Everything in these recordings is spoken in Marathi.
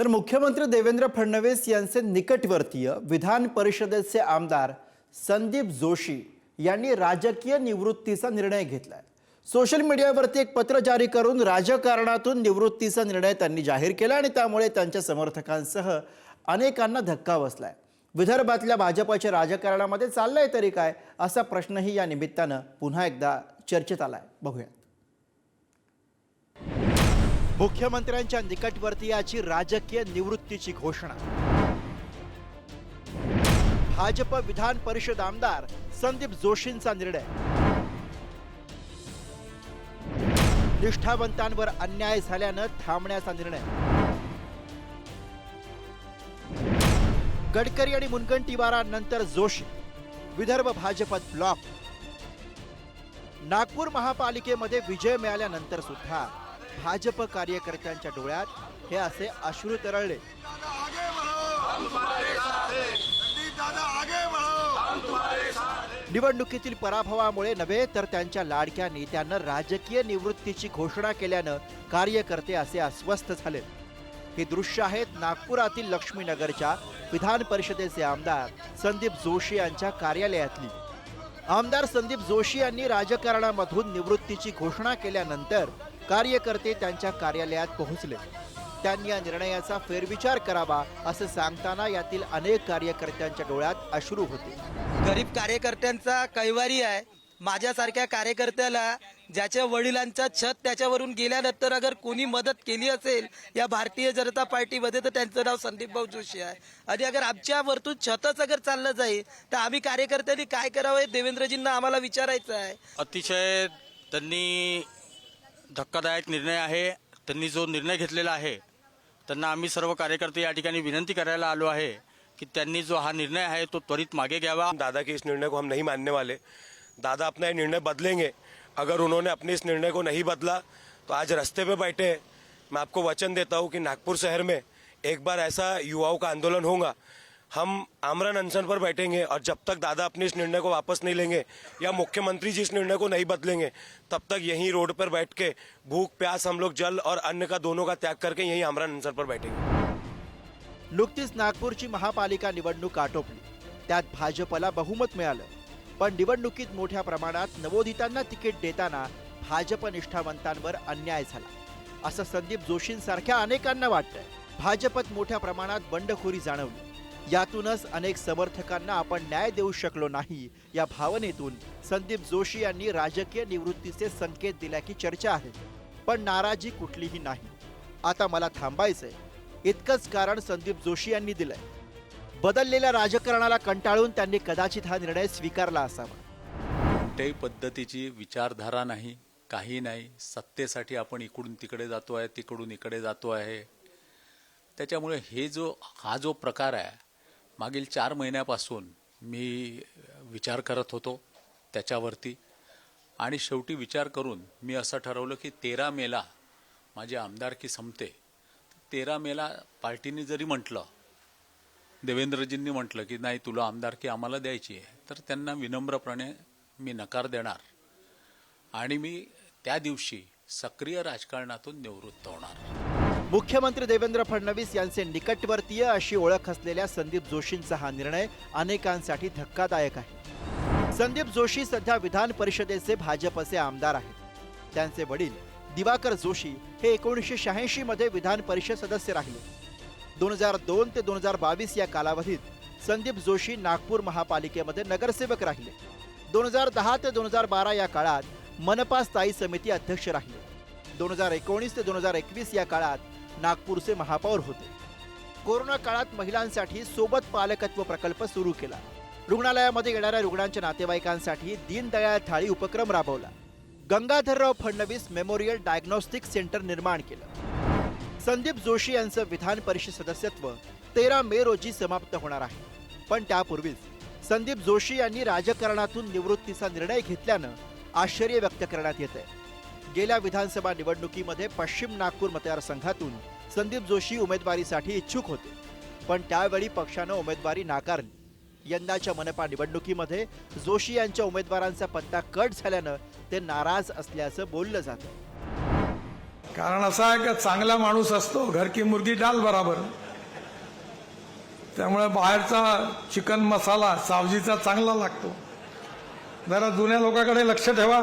तर मुख्यमंत्री देवेंद्र फडणवीस यांचे निकटवर्तीय विधान परिषदेचे आमदार संदीप जोशी यांनी राजकीय निवृत्तीचा निर्णय घेतलाय. सोशल मीडियावरती एक पत्र जारी करून राजकारणातून निवृत्तीचा निर्णय त्यांनी जाहीर केला आणि त्यामुळे त्यांच्या समर्थकांसह अनेकांना धक्का बसलाय. विदर्भातल्या भाजपच्या राजकारणामध्ये चाललंय तरी काय असा प्रश्नही या निमित्तानं पुन्हा एकदा चर्चेत आलाय. बघूया. मुख्यमंत्र्यांच्या निकटवर्तीयाची राजकीय निवृत्तीची घोषणा. भाजप विधान परिषद आमदार संदीप जोशींचा निर्णय. निष्ठावंतांवर अन्याय झाल्यानं थांबण्याचा निर्णय. गडकरी आणि मुनगंटीवारानंतर जोशी. विदर्भ भाजपत ब्लॉक. नागपूर महापालिकेमध्ये विजय मिळाल्यानंतर सुद्धा. भाजप कार्यकर्त्यांच्या डोळ्यात हे असे अश्रू तरळले. निवडणुकीतील पराभवामुळे नव्हे तर त्यांच्या लाडक्या नेत्यानं राजकीय निवृत्तीची घोषणा केल्यानं कार्यकर्ते असे अस्वस्थ झाले. हे दृश्य आहेत नागपुरातील लक्ष्मीनगरच्या विधान परिषदेचे आमदार संदीप जोशी यांच्या कार्यालयातली. आमदार संदीप जोशी यांनी राजकारणामधून निवृत्तीची घोषणा केल्यानंतर कार्यकर्ते त्यांच्या कार्यालयात पोहोचले. त्यांनी या निर्णयाचा फेरविचार करावा असं सांगताना यातील अनेक कार्यकर्त्यांच्या डोळ्यात अश्रू होते. गरीब कार्यकर्त्यांचा कैवारी आहे. माझ्यासारख्या कार्यकर्त्याला ज्याच्या वडिलांचा छत त्याच्यावरून गेल्यानंतर अगर कोणी मदत केली असेल या भारतीय जनता पार्टीमध्ये तर त्यांचं नाव संदीप भाऊ जोशी आहे. आणि अगर आमच्या वरतून छतच अगर चाललं जाईल तर आम्ही कार्यकर्त्यांनी काय करावं हे देवेंद्रजींना आम्हाला विचारायचं आहे. अतिशय त्यांनी धक्कादायक निर्णय आहे. त्यांनी जो निर्णय घेतलेला आहे त्यांना आम्ही सर्व कार्यकर्ते या ठिकाणी विनंती करायला आलो आहे की त्यांनी जो हा निर्णय आहे तो त्वरित मागे घ्यावा. दादा के इस निर्णय को हम नहीं मानने वाले। दादा अपना ये निर्णय बदलेंगे। अगर उन्होंने अपने इस निर्णय को नहीं बदला तो आज रास्ते पे बैठे हैं। मैं आपको वचन देता हूँ कि नागपुर शहर में एक बार ऐसा युवाओं का आंदोलन होगा हम आमरण अनशन पर बैठेंगे और जब तक दादा अपने इस निर्णय को वापस नहीं लेंगे या मुख्यमंत्री जी इस निर्णय को नहीं बदलेंगे तब तक यहीं रोड पर बैठ के भूख प्यास हम लोग जल और अन्न का दोनों का त्याग करके यहीं आमरण अनशन पर बैठेंगे। नुकतीच नागपूरची महापालिका निवडणूक आटोपली. त्यात भाजपला बहुमत मिळालं. पण निवडणुकीत मोठ्या प्रमाणात नवोदितांना तिकीट देताना भाजप निष्ठावंतांवर अन्याय झाला. असं संदीप जोशींसारख्या अनेकांना वाटतंय. भाजपत मोठ्या प्रमाणात बंडखोरी जाणवली. यातूनच अनेक समर्थकांना आपण न्याय देऊ शकलो नाही. या भावनेतून संदीप जोशी यांनी राजकीय निवृत्तीचे संकेत दिल्याची चर्चा आहे. पण नाराजी कुठलीही नाही. आता मला थांबायचंय. इतकंच कारण संदीप जोशी यांनी दिलंय. बदललेल्या राजकारणाला कंटाळून त्यांनी कदाचित हा निर्णय स्वीकारला असावा. कोणत्याही पद्धतीची विचारधारा नाही काही नाही. सत्तेसाठी आपण इकडून तिकडे जातो आहे तिकडून इकडे जातो आहे त्याच्यामुळे हे जो हा जो प्रकार आहे मागील चार महिन्यापासून मी विचार करत होतो त्याच्यावरती. आणि शेवटी विचार करून मी असं ठरवलं की तेरा मेला माझी आमदारकी संपते. तेरा मेला पार्टीने जरी म्हटलं देवेंद्रजींनी म्हटलं की नाही तुला आमदारकी आम्हाला द्यायची आहे तर त्यांना विनम्रपणे मी नकार देणार. आणि मी त्या दिवशी सक्रिय राजकारणातून निवृत्त होणार. मुख्यमंत्री देवेंद्र फडणवीस यांचे निकटवर्तीय अशी ओळख असलेल्या संदीप जोशींचा हा निर्णय अनेकांसाठी धक्कादायक आहे. संदीप जोशी सध्या विधान परिषदेचे भाजपचे आमदार आहेत. त्यांचे वडील दिवाकर जोशी हे एकोणीसशे शहाऐंशी मध्ये विधान परिषद सदस्य राहिले. दोन हजार दोन ते दोन हजार बावीस या कालावधीत संदीप जोशी नागपूर महापालिकेमध्ये नगरसेवक राहिले. दोन हजार दहा ते दोन हजार बारा या काळात मनपा स्थायी समिती अध्यक्ष राहिले. दोन हजार एकोणीस ते दोन हजार एकवीस या काळात नागपूरचे महापौर होते. कोरोना काळात महिलांसाठी सोबत पालकत्व प्रकल्प सुरू केला. रुग्णालयामध्ये येणाऱ्या रुग्णांच्या नातेवाईकांसाठी दीनदयाळ थाळी उपक्रम राबवला. Gangadharrao Fadnavis memorial diagnostic centre निर्माण केलं. संदीप जोशी यांचं विधान परिषद सदस्यत्व तेरा मे रोजी समाप्त होणार आहे. पण त्यापूर्वीच संदीप जोशी यांनी राजकारणातून निवृत्तीचा निर्णय घेतल्यानं आश्चर्य व्यक्त करण्यात येत आहे गेल्या विधानसभा निवडणुकीमध्ये पश्चिम नागपूर मतदारसंघातून संदीप जोशी उमेदवारीसाठी इच्छुक होते. पण त्यावेळी पक्षानं उमेदवारी नाकारली. यंदाच्या मनपा निवडणुकीमध्ये जोशी यांच्या उमेदवारांचा पत्ता कट झाल्यानं ते नाराज असल्याचं बोललं जातं. कारण असा आहे का चांगला माणूस असतो घर की मुर्गी डाल बराबर. त्यामुळे बाहेरचा चिकन मसाला सावजीचा चांगला लागतो. जरा जुन्या लोकांकडे लक्ष ठेवा.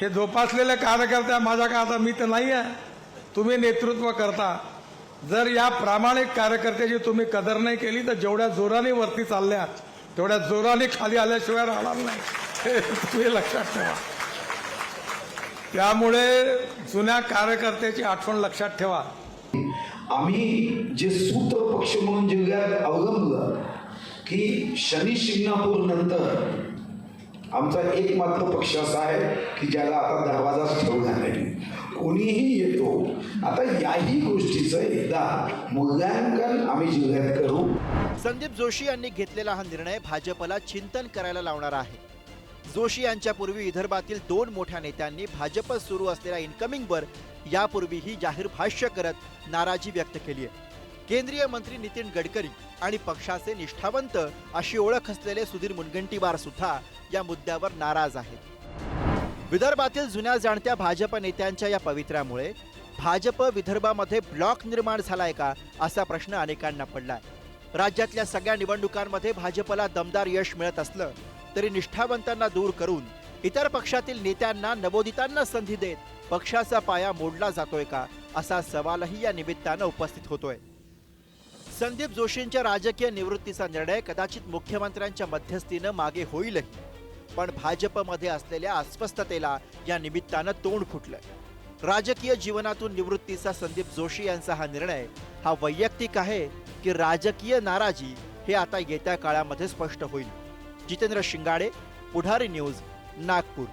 हे जोपासलेले कार्यकर्ते माझ्या का आता मी तर नाही आहे तुम्ही नेतृत्व करता. जर या प्रामाणिक कार्यकर्त्याची तुम्ही कदर नाही केली तर जेवढ्या जोराने वरती चालल्या तेवढ्या जोराने खाली आल्याशिवाय राहणार नाही. हे तुम्ही लक्षात ठेवा. त्यामुळे जुन्या कार्यकर्त्याची आठवण लक्षात ठेवा. आम्ही जे सूत्र पक्ष म्हणून जिल्ह्यात अवलंबलं की शनी शिंगणापूर नंतर आमचा एकमात्र पक्ष असा आहे की ज्याला आता दरवाजाच ठेवला नाही कोणीही येतो आता याही गोष्टीचं एकदा मूल्यांकन आम्ही जिल्ह्यात करू. संदीप जोशी यांनी घेतलेला हा निर्णय भाजपला चिंतन करायला लावणारा आहे. जोशी यांच्यापूर्वी विदर्भातील दोन मोठ्या नेत्यांनी भाजप सुरू असलेल्या इन्कमिंगवर यापूर्वीही जाहीर भाष्य करत नाराजी व्यक्त केली आहे. केंद्रीय मंत्री नितीन गडकरी आणि पक्षाचे निष्ठावंत अशी ओळख असलेले सुधीर मुनगंटीवार सुद्धा या मुद्द्यावर नाराज आहेत. विदर्भातील जुन्या जाणत्या भाजप नेत्यांच्या या पवित्र्यामुळे भाजप विदर्भामध्ये ब्लॉक निर्माण झालाय का असा प्रश्न अनेकांना पडलाय. राज्यातल्या सगळ्या निवडणुकांमध्ये भाजपला दमदार यश मिळत असलं तरी निष्ठावंतांना दूर करून इतर पक्षातील नेत्यांना नवोदितांना संधी देत पक्षाचा पाया मोडला जातोय का असा सवालही या निमित्तानं उपस्थित होतोय. संदीप जोशींच्या राजकीय निवृत्तीचा निर्णय कदाचित मुख्यमंत्र्यांच्या मध्यस्थीनं मागे होईलही. पण भाजपमध्ये असलेल्या अस्वस्थतेला या निमित्तानं तोंड फुटलंय. राजकीय जीवनातून निवृत्तीचा संदीप जोशी यांचा हा निर्णय हा वैयक्तिक आहे की राजकीय नाराजी हे आता येत्या काळामध्ये स्पष्ट होईल. जितेंद्र शिंगाडे पुढारी न्यूज नागपूर.